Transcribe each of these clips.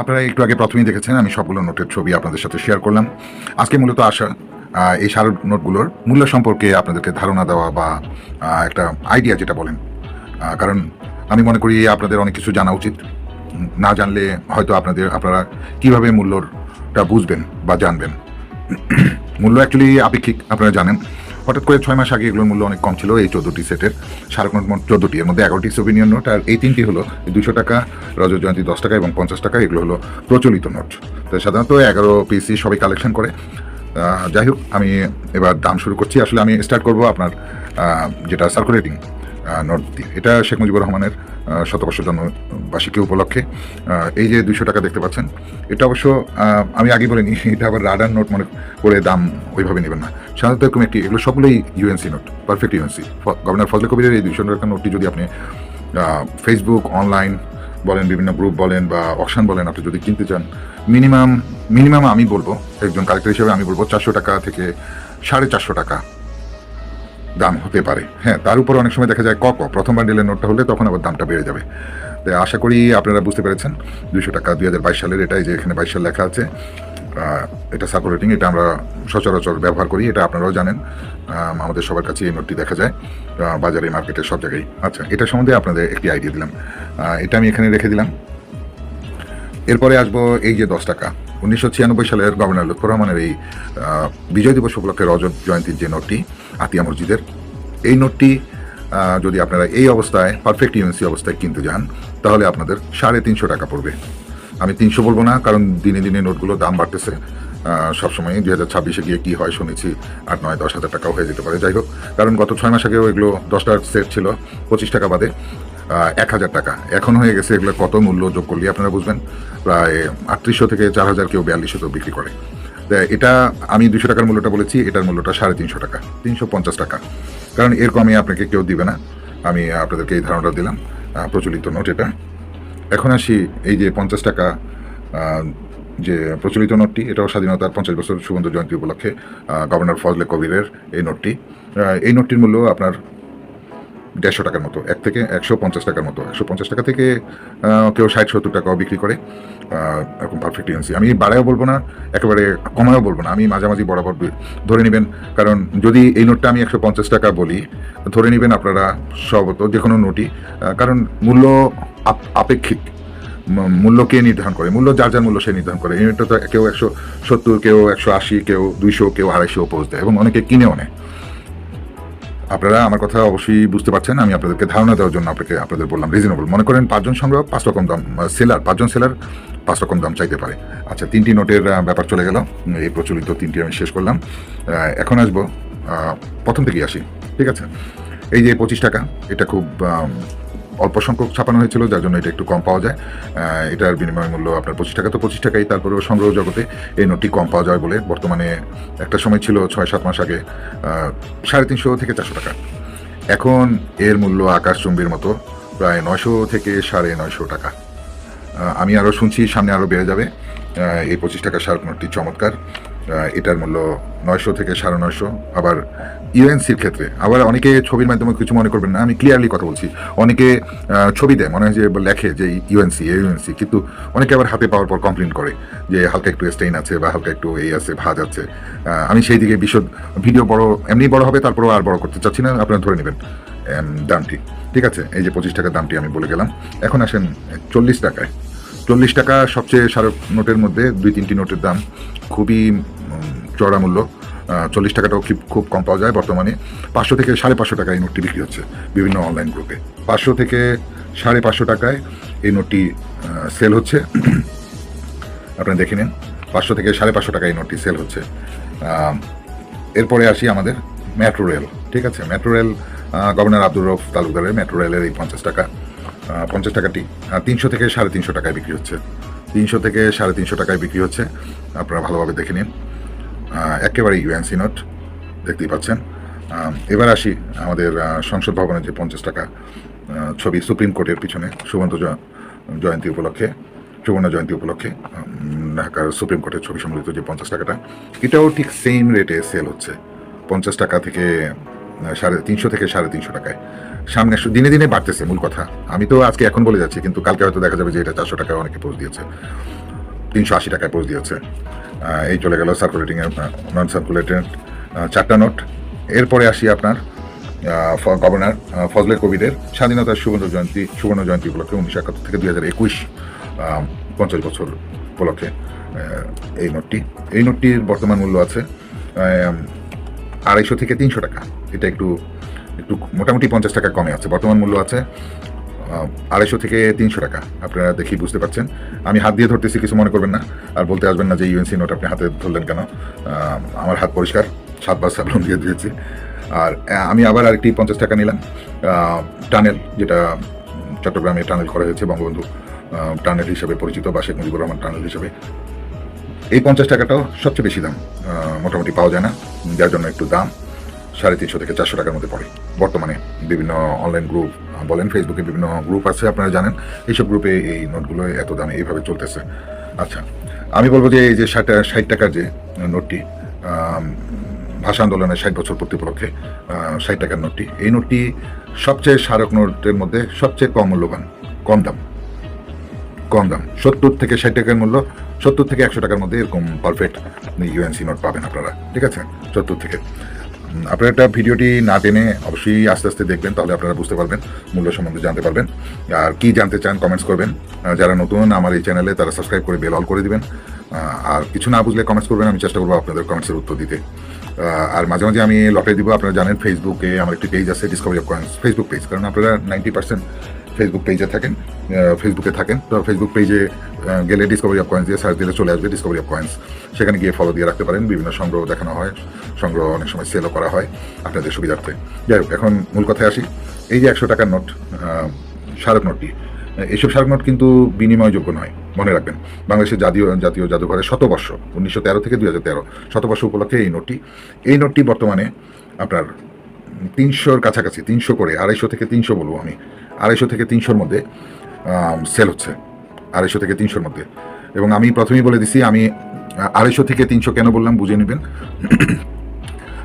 আপনারা একটু আগে প্রথমেই দেখেছেন, আমি সবগুলো নোটের ছবি আপনাদের সাথে শেয়ার করলাম। আজকে মূলত আসা এই সার নোটগুলোর মূল্য সম্পর্কে আপনাদেরকে ধারণা দেওয়া বা একটা আইডিয়া যেটা বলেন। কারণ আমি মনে করি আপনাদের অনেক কিছু জানা উচিত। না জানলে হয়তো আপনাদের, আপনারা কীভাবে মূল্যটা বুঝবেন বা জানবেন। মূল্য অ্যাকচুয়ালি আপেক্ষিক, আপনারা জানেন। হঠাৎ করে ছয় মাস আগে এগুলোর মূল্য অনেক কম ছিল, এই চোদ্দোটি সেটের। সাড়ে চোদ্দোটি, এর মধ্যে এগারোটি সোভিনিয়ন নোট আর এই তিনটি হলো দুশো টাকা, রজত জয়ন্তী দশ টাকা এবং পঞ্চাশ টাকা, এগুলো হলো প্রচলিত নোট তো সাধারণত এগারো পিসি সবাই কালেকশন করে। যাই হোক, আমি এবার দাম শুরু করছি। আসলে আমি স্টার্ট করব আপনার যেটা সার্কুলেটিং নোট দিয়ে। এটা শেখ মুজিবুর রহমানের শতবর্ষ জন্মবার্ষিকী উপলক্ষে। এই যে দুইশো টাকা দেখতে পাচ্ছেন, এটা অবশ্য আমি আগে বলিনি, এটা আবার রাডার নোট মনে করে দাম ওইভাবে নেবেন না। সাধারণত এরকম একটি, এগুলো সবগুলোই UNC note perfect UNC governor Fazle কবিরের এই দুইশো টাকার নোটটি যদি আপনি ফেসবুক অনলাইন বলেন, বিভিন্ন গ্রুপ বলেন বা অকশন বলেন, আপনি যদি কিনতে চান মিনিমাম মিনিমাম আমি বলব, একজন কালেক্টর হিসেবে আমি বলব, চারশো টাকা থেকে সাড়ে চারশো টাকা দাম হতে পারে। হ্যাঁ তার উপর অনেক সময় দেখা যায় ক ক প্রথম বান্ডিলের নোটটা হলে তখন আবার দামটা বেড়ে যাবে। তাই আশা করি আপনারা বুঝতে পেরেছেন। দুশো টাকা দুই হাজার বাইশ সালের এটাই যে এখানে বাইশ সাল লেখা আছে এটা সার্কুলেটিং এটা আমরা সচরাচর ব্যবহার করি, এটা আপনারাও জানেন। আমাদের সবার কাছে এই নোটটি দেখা যায় বাজারে, মার্কেটে, সব জায়গায়। আচ্ছা এটা সম্বন্ধে আপনাদের একটি আইডিয়া দিলাম। এটা আমি এখানে রেখে দিলাম। এরপরে আসব এই যে দশ টাকা। উনিশশো ছিয়ানব্বই সালের গভর্নর লুৎফর রহমানের এই বিজয় দিবস উপলক্ষে রজত জয়ন্তীর যে নোটটি আতিয়া মসজিদের। এই নোটটি যদি আপনারা এই অবস্থায় পারফেক্ট ইউএনসি অবস্থায় কিনতে যান, তাহলে আপনাদের সাড়ে তিনশো টাকা পড়বে। আমি তিনশো বলব না, কারণ দিনে দিনে নোটগুলো দাম বাড়তেছে। সবসময় দুই হাজার ছাব্বিশে গিয়ে কী হয় শুনেছি, আট, নয়, দশ হাজার টাকাও হয়ে যেতে পারে। যাই হোক, কারণ গত ছয় মাস আগেও এগুলো দশটার সেট ছিল, পঁচিশ টাকা বাদে এক হাজার টাকা। এখন হয়ে গেছে এগুলো কত মূল্য যোগ করলে আপনারা বুঝবেন। প্রায় আটত্রিশশো থেকে চার হাজার কেউ বিয়াল্লিশশো বিক্রি করে। এটা আমি দুশো টাকার মূল্যটা বলেছি, এটার মূল্যটা সাড়ে তিনশো টাকা, তিনশো পঞ্চাশ টাকা। কারণ এর কমে আপনাকে কেউ দিবে না। আমি আপনাদেরকে এই ধারণাটা দিলাম প্রচলিত নোট এটা। এখন আসি, এই যে পঞ্চাশ টাকা যে প্রচলিত নোটটি, এটাও স্বাধীনতার পঞ্চাশ বছর সুগন্ধ জয়ন্তী উপলক্ষে গভর্নর ফজলে কবিরের এই নোটটি। এই নোটটির মূল্য আপনার দেড়শো টাকার মতো, এক থেকে একশো পঞ্চাশ টাকার মতো, একশো পঞ্চাশ টাকা থেকে কেউ ষাট, সত্তর টাকাও বিক্রি করে এরকম পারফেক্ট ইউএনসি আমি বাড়ায়ও বলব না, একেবারে কমায়ও বলব না, আমি মাঝামাঝি বরাবর ধরে নেবেন, কারণ যদি এই নোটটা আমি একশো পঞ্চাশ টাকা বলি, ধরে নেবেন আপনারা সবত যে কোনো নোটই কারণ মূল্য আপ- আপেক্ষিক মূল্য কে নির্ধারণ করে, মূল্য যার যার মূল্য সে নির্ধারণ করে, এই নোটটা তো কেউ একশো সত্তর, কেউ একশো আশি, কেউ দুইশো, কেউ আড়াইশো পোজ দেয়, এবং অনেকে কিনেও নেয়। আপনারা আমার কথা অবশ্যই বুঝতে পারছেন। আমি আপনাদেরকে ধারণা দেওয়ার জন্য আপনাকে, আপনাদের বললাম রিজনেবল মনে করেন পাঁচজন সংগ্রহ পাঁচ রকম দাম সেলার পাঁচজন সেলার পাঁচ রকম দাম চাইতে পারে। আচ্ছা তিনটি নোটের ব্যাপার চলে গেল। এই প্রচলিত তিনটি আমি শেষ করলাম। এখন আসব প্রথম থেকেই আসি, ঠিক আছে? এই যে পঁচিশ টাকা, এটা খুব অল্প সংখ্যক ছাপানো হয়েছিল, যার জন্য এটা একটু কম পাওয়া যায়। এটার বিনিময় মূল্য আপনার পঁচিশ টাকা। তো পঁচিশ টাকাই তারপরেও সংগ্রহ জগতে এই নোটটি কম পাওয়া যায় বলে বর্তমানে একটা সময় ছিল ছয়, সাত মাস আগে সাড়ে তিনশো থেকে চারশো টাকা। এখন এর মূল্য আকাশচুম্বীর মতো, প্রায় নয়শো থেকে সাড়ে নয়শো টাকা। আমি আরও শুনছি, সামনে আরও বেড়ে যাবে। এই পঁচিশ টাকা শার্ট নোটটি চমৎকার। এটার মূল্য নয়শো থেকে সাড়ে নয়শো। আবার ইউএনসির ক্ষেত্রে, আবার অনেকে ছবির মাধ্যমে কিছু মনে করবেন না, আমি ক্লিয়ারলি কথা বলছি। অনেকে ছবি দেয়, মনে হয় যে লেখে যে ইউএনসি ইউএনসি, কিন্তু অনেকে আবার হাতে পাওয়ার পর কমপ্লেন করে যে হালকা একটু স্টেইন আছে বা হালকা একটু এই আছে, ভাজ আছে। আমি সেই দিকে বিশদ ভিডিও বড়, এমনি বড় হবে, তারপরেও আর বড় করতে চাচ্ছি না, আপনারা ধরে নেবেন দামটি। ঠিক আছে, এই যে পঁচিশ টাকার দামটি আমি বলে গেলাম। এখন আসেন চল্লিশ টাকায়। চল্লিশ টাকা সবচেয়ে স্মারক নোটের মধ্যে দুই তিনটি নোটের দাম খুবই চড়া মূল্য চল্লিশ টাকাটাও খুব খুব কম পাওয়া যায় বর্তমানে। পাঁচশো থেকে সাড়ে পাঁচশো টাকায় এই নোটটি বিক্রি হচ্ছে বিভিন্ন অনলাইন গ্রুপে। পাঁচশো থেকে সাড়ে পাঁচশো টাকায় এই নোটটি সেল হচ্ছে। আপনারা দেখে নিন, পাঁচশো থেকে সাড়ে পাঁচশো টাকায় এই নোটটি সেল হচ্ছে। এরপরে আসি আমাদের মেট্রো রেল, ঠিক আছে? Metro rail governor Abdur Rauf তালুকদারের মেট্রো রেলের এই পঞ্চাশ টাকা। পঞ্চাশ টাকাটি। তিনশো থেকে সাড়ে তিনশো টাকায় বিক্রি হচ্ছে। তিনশো থেকে সাড়ে তিনশো টাকায় বিক্রি হচ্ছে। আপনারা ভালোভাবে দেখে নিন। একেবারে ইউএনসি নোট দেখতেই পাচ্ছেন। এবার আসি আমাদের সংসদ ভবনের যে পঞ্চাশ টাকা ছবি সুপ্রিম কোর্টের পিছনে জ- জয়ন্তী উপলক্ষে, সুবর্ণ জয়ন্তী উপলক্ষে ঢাকার সুপ্রিম কোর্টের ছবি সম্বলিত যে পঞ্চাশ টাকাটা, এটাও ঠিক সেম রেটে সেল হচ্ছে। পঞ্চাশ টাকা থেকে সাড়ে তিনশো থেকে সাড়ে তিনশো টাকায়। সামনে দিনে দিনে বাড়তেছে মূল কথা। আমি তো আজকে এখন বলে যাচ্ছি, কিন্তু কালকে হয়তো দেখা যাবে যে এটা চারশো টাকায় অনেকে পোস্ট দিয়েছে। তিনশো আশি টাকায় পোস্ট দিয়েছে। এই চলে গেল সার্কুলেটিংয়ের নন সার্কুলেটেড চারটা নোট এরপরে আসি আপনার গভর্নর ফজলে কবিরের স্বাধীনতার সুবর্ণ জয়ন্তী সুবর্ণ জয়ন্তী উপলক্ষে উনিশশো একাত্তর থেকে দুই হাজার একুশ পঞ্চাশ বছর উপলক্ষে এই নোটটি এই নোটটির বর্তমান মূল্য আছে আড়াইশো থেকে তিনশো টাকা। এটা একটু একটু মোটামুটি পঞ্চাশ টাকা কমে আছে। বর্তমান মূল্য আছে আড়াইশো থেকে তিনশো টাকা। আপনারা দেখি বুঝতে পারছেন। আমি হাত দিয়ে ধরতেছি, কিছু মনে করবেন না। আর বলতে আসবেন না যে ইউএনসি নোট আপনি হাতে ধরলেন কেন। আমার হাত পরিষ্কার সাতবার সাবলন দিয়ে দিয়েছি। আর আমি আবার আরেকটি পঞ্চাশ টাকা নিলাম। টানেল, যেটা চট্টগ্রামে টানেল করা হয়েছে, বঙ্গবন্ধু টানেল হিসেবে পরিচিত বা শেখ মুজিবুর রহমান টানেল হিসেবে। এই পঞ্চাশ টাকাটাও সবচেয়ে বেশি দাম। মোটামুটি পাওয়া যায় না। যার জন্য একটু দাম। সাড়ে তিনশো থেকে চারশো টাকার মধ্যে পড়ে। বর্তমানে বিভিন্ন অনলাইন গ্রুপ বলেন ফেসবুকে বিভিন্ন গ্রুপ আছে, আপনারা জানেন। এইসব গ্রুপে এই নোটগুলো এত দামে এইভাবে চলতেছে। আচ্ছা আমি বলব যে এই যে ষাট ষাট টাকার যে নোটটি ভাষা আন্দোলনের ষাট বছর পূর্তি উপলক্ষে ষাট টাকার নোটটি, এই নোটটি সবচেয়ে স্মারক নোটের মধ্যে সবচেয়ে কম মূল্যবান, কম দাম। কম দাম। সত্তর থেকে ষাট টাকার মূল্য, সত্তর থেকে একশো টাকার মধ্যে এরকম পারফেক্ট ইউএনসি নোট পাবেন আপনারা। ঠিক আছে? সত্তর থেকে। আপনারা একটা ভিডিওটি না টেনে অবশ্যই আস্তে আস্তে দেখবেন, তাহলে আপনারা বুঝতে পারবেন, মূল্য সম্বন্ধে জানতে পারবেন। আর কি জানতে চান কমেন্টস করবেন। যারা নতুন, আমার এই চ্যানেলে তারা সাবস্ক্রাইব করে বেল অল করে দিবেন। আর কিছু না বুঝলে কমেন্টস করবেন, আমি চেষ্টা করব আপনাদের কমেন্টসের উত্তর দিতে। আর মাঝে মাঝে আমি লটারি দিব, আপনারা জানেন ফেসবুকে আমার একটি পেজ আছে discovery of coins Facebook page কারণ আপনারা নাইনটি পার্সেন্ট ফেসবুক পেজে থাকেন। ফেসবুকে থাকেন। তো ফেসবুক পেজে গেলে ডিসকভারি অফ কয়েন্স দিয়ে সার্চ দিলে চলে আসবে ডিসকভারি অফ কয়েন্স সেখানে গিয়ে ফলো দিয়ে রাখতে পারেন। বিভিন্ন সংগ্রহ দেখানো হয়। সংগ্রহ অনেক সময় সেলও করা হয় আপনাদের সুবিধার্থে। যাই হোক, এখন মূল কথায় আসি। এই যে একশো টাকার নোট স্মারক নোটটি এইসব স্মারক নোট কিন্তু বিনিময়যোগ্য নয়, মনে রাখবেন। বাংলাদেশের জাতীয় জাতীয় জাদুঘরের শতবর্ষ, উনিশশো তেরো থেকে দুই হাজার তেরো শতবর্ষ উপলক্ষে এই নোটটি। এই নোটটি বর্তমানে আপনার তিনশোর কাছাকাছি, তিনশো করে, আড়াইশো থেকে তিনশো বলব আমি। আড়াইশো থেকে তিনশোর মধ্যে সেল হচ্ছে আড়াইশো থেকে তিনশোর মধ্যে। এবং আমি প্রথমেই বলে দিছি, আমি আড়াইশো থেকে তিনশো কেন বললাম বুঝে নেবেন।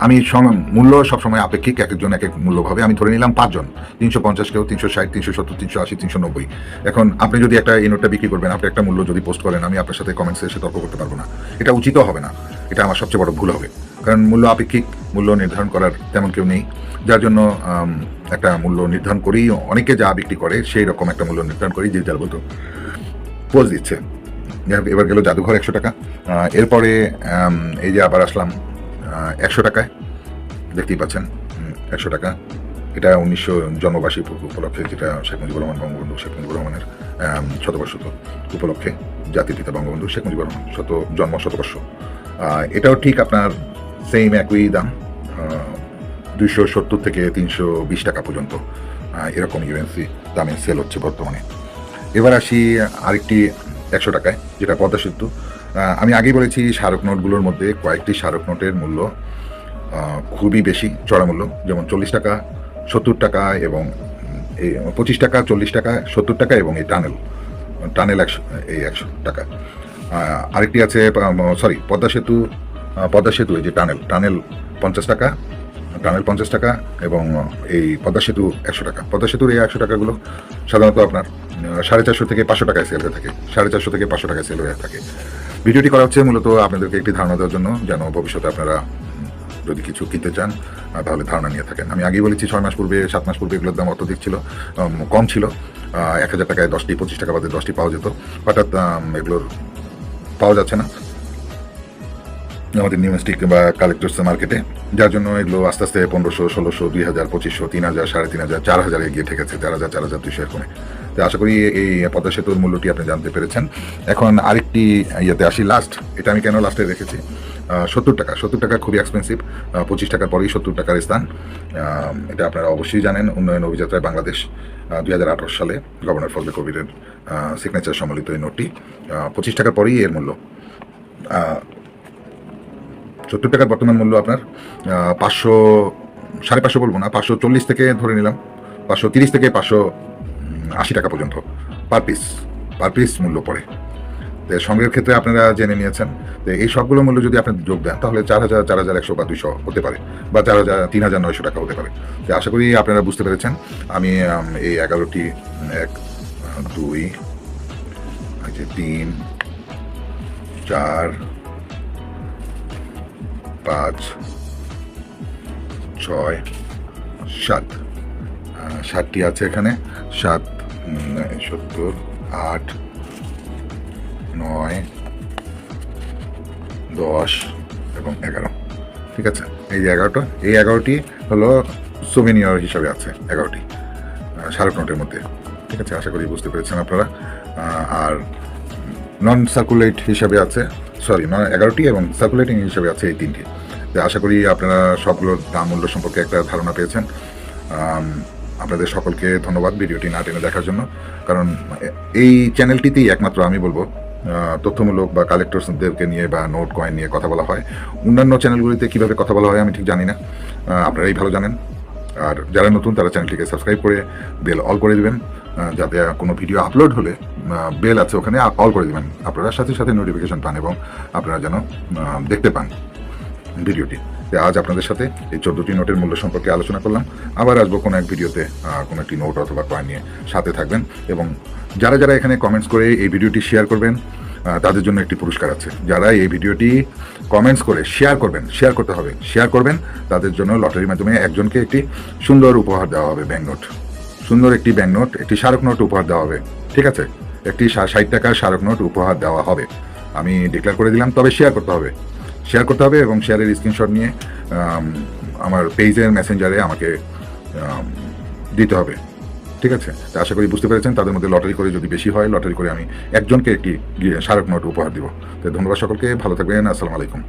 আমি মূল্য সবসময় আপেক্ষিক এক একজন এক এক মূল্য ভাবে আমি ধরে নিলাম পাঁচজন, তিনশো পঞ্চাশ কেউ, তিনশো ষাট, তিনশো সত্তর, তিনশো আশি, তিনশো নব্বই। এখন আপনি যদি একটা এই নোটটা বিক্রি করবেন, আপনি একটা মূল্য যদি পোস্ট করেন, আমি আপনার সাথে কমেন্টসে এসে তর্ক করতে পারব না। এটা উচিতও হবে না। এটা আমার সবচেয়ে বড় ভুল হবে। কারণ মূল্য আপেক্ষিক, মূল্য নির্ধারণ করার তেমন কেউ নেই। যার জন্য একটা মূল্য নির্ধারণ করেই অনেকে যা বিক্রি করে সেই রকম একটা মূল্য নির্ধারণ করেই যে যার মতো পোজ দিচ্ছে। এবার গেল জাদুঘর একশো টাকা। এরপরে এই যে আবার আসলাম একশো টাকায়। দেখতেই পাচ্ছেন একশো টাকা। এটা উনিশশো জন্মবার্ষিক উপলক্ষে যেটা শেখ মুজিবুর রহমান বঙ্গবন্ধু, শেখ মুজিবুর রহমানের শতবর্ষ উপলক্ষে জাতির পিতা বঙ্গবন্ধু শেখ মুজিবুর রহমান, শত, জন্ম শতবর্ষ। এটাও ঠিক আপনার সেম একই দাম। দুইশো সত্তর থেকে তিনশো বিশ টাকা পর্যন্ত এরকম ইউএনসি দামে সেল হচ্ছে বর্তমানে। এবার আসি আরেকটি একশো টাকায়, যেটা পদ্মা সেতু। আমি আগেই বলেছি স্মারক নোটগুলোর মধ্যে কয়েকটি স্মারক নোটের মূল্য খুবই বেশি চড়া মূল্য যেমন চল্লিশ টাকা, সত্তর টাকা এবং এই পঁচিশ টাকা, চল্লিশ টাকা, সত্তর টাকা এবং এই টানেল টানেল একশো, এই একশো টাকা। আরেকটি আছে সরি পদ্মা সেতু পদ্মা সেতু, এই যে টানেল টানেল পঞ্চাশ টাকা টানেল পঞ্চাশ টাকা এবং এই পদ্মা সেতু একশো টাকা। পদ্মা সেতুর এই একশো টাকাগুলো সাধারণত আপনার সাড়ে চারশো থেকে পাঁচশো টাকায় সেল হয়ে থাকে। সাড়ে চারশো থেকে পাঁচশো টাকায় সেল হয়ে থাকে। ভিডিওটি করা হচ্ছে মূলত আপনাদেরকে একটি ধারণা দেওয়ার জন্য, যেন ভবিষ্যতে আপনারা যদি কিছু কিনতে চান তাহলে ধারণা নিয়ে থাকেন। আমি আগেই বলেছি, ছয় মাস পূর্বে, সাত মাস পূর্বে এগুলোর দাম অত্যধিক ছিল কম ছিল। এক হাজার টাকায় দশটি, পঁচিশ টাকা বাদে দশটি পাওয়া যেত। হঠাৎ এগুলোর পাওয়া যাচ্ছে না। আমাদের নিউমেস্টিক বা কালেক্টরস মার্কেটে যার জন্য এগুলো আস্তে আস্তে পনেরোশো, ষোলোশো, দুই হাজার, পঁচিশশো, তিন হাজার, সাড়ে তিন হাজার, চার হাজারে গিয়ে ঠেকেছে, চার হাজার চার হাজার দুইশো এরকমে তো আশা করি এই পদ্মা সেতুর মূল্যটি আপনি জানতে পেরেছেন। এখন আরেকটি ইয়েতে আসি লাস্ট এটা আমি কেন লাস্টে রেখেছি? সত্তর টাকা সত্তর টাকা খুবই এক্সপেন্সিভ পঁচিশ টাকার পরেই সত্তর টাকার স্থান। এটা আপনারা অবশ্যই জানেন, উন্নয়ন অভিযাত্রায় বাংলাদেশ দুই হাজার আঠারো সালে গভর্নর ফজলে কবিরের সিগনেচার সম্বলিত এই নোটটি পঁচিশ টাকার পরেই এর মূল্য। সত্তর টাকার বর্তমান মূল্য আপনার পাঁচশো, সাড়ে পাঁচশো বলব না, পাঁচশো চল্লিশ থেকে ধরে নিলাম, পাঁচশো তিরিশ থেকে পাঁচশো আশি টাকা পর্যন্ত পার পিস পার পিস মূল্য পড়ে। তো সঙ্গের ক্ষেত্রে আপনারা জেনে নিয়েছেন, তো এই সবগুলো মূল্য যদি আপনি যোগ দেন, তাহলে চার হাজার চার হাজার একশো বা দুইশো হতে পারে, বা চার হাজার, তিন হাজার নয়শো টাকা হতে পারে। তো আশা করি আপনারা বুঝতে পেরেছেন, আমি এই এগারোটি এক, দুই তিন, চার পাঁচ, ছয়, সাত। সাতটি আছে এখানে। সাত সত্তর, আট, নয়, দশ এবং এগারো। ঠিক আছে? এই যে এগারোটা, এই এগারোটি হলো সোভেনিয়র হিসাবে আছে, এগারোটি। শাহরুখ নোটের মধ্যে। ঠিক আছে? আশা করি বুঝতে পেরেছেন আপনারা। আর নন সার্কুলেট হিসাবে আছে সরি নন এগারোটি এবং সার্কুলেটিং হিসেবে আছে এই তিনটি। আশা করি আপনারা সবগুলোর দাম মূল্য সম্পর্কে একটা ধারণা পেয়েছেন। আপনাদের সকলকে ধন্যবাদ ভিডিওটি না টেনে দেখার জন্য। কারণ এই চ্যানেলটিতেই একমাত্র আমি বলব তথ্যমূলক বা কালেক্টরসদেরকে নিয়ে বা নোট কয়েন নিয়ে কথা বলা হয়। অন্যান্য চ্যানেলগুলিতে কীভাবে কথা বলা হয় আমি ঠিক জানি না। আপনারাই ভালো জানেন। আর যারা নতুন তারা চ্যানেলটিকে সাবস্ক্রাইব করে বেল অল করে দিবেন। যাতে কোনো ভিডিও আপলোড হলে বেল আছে ওখানে অল করে দিবেন। আপনারা সাথে সাথে নোটিফিকেশন পান এবং আপনারা যেন দেখতে পান ভিডিওটি। আজ আপনাদের সাথে এই চোদ্দোটি নোটের মূল্য সম্পর্কে আলোচনা করলাম। আবার আসব কোনো এক ভিডিওতে কোনো একটি নোট অথবা কয়েন নিয়ে সাথে থাকবেন এবং যারা যারা এখানে কমেন্টস করে এই ভিডিওটি শেয়ার করবেন তাদের জন্য একটি পুরস্কার আছে। যারা এই ভিডিওটি কমেন্টস করে শেয়ার করবেন শেয়ার করতে হবে শেয়ার করবেন, তাদের জন্য লটারির মাধ্যমে একজনকে একটি সুন্দর উপহার দেওয়া হবে ব্যাংক নোট সুন্দর একটি ব্যাংক নোট, একটি স্মারক নোট উপহার দেওয়া হবে। ঠিক আছে? একটি ষাট টাকার স্মারক নোট উপহার দেওয়া হবে। আমি ডিক্লেয়ার করে দিলাম, তবে শেয়ার করতে হবে। শেয়ার করতে হবে এবং শেয়ারের স্ক্রিনশট নিয়ে আমার পেজের মেসেঞ্জারে আমাকে দিতে হবে। ঠিক আছে? আশা করি বুঝতে পেরেছেন, তাদের মধ্যে লটারি করে যদি বেশি হয় লটারি করে আমি একজনকে একটি স্মারক নোট উপহার দিব। তো ধন্যবাদ সকলকে, ভালো থাকবেন, আসসালামু আলাইকুম।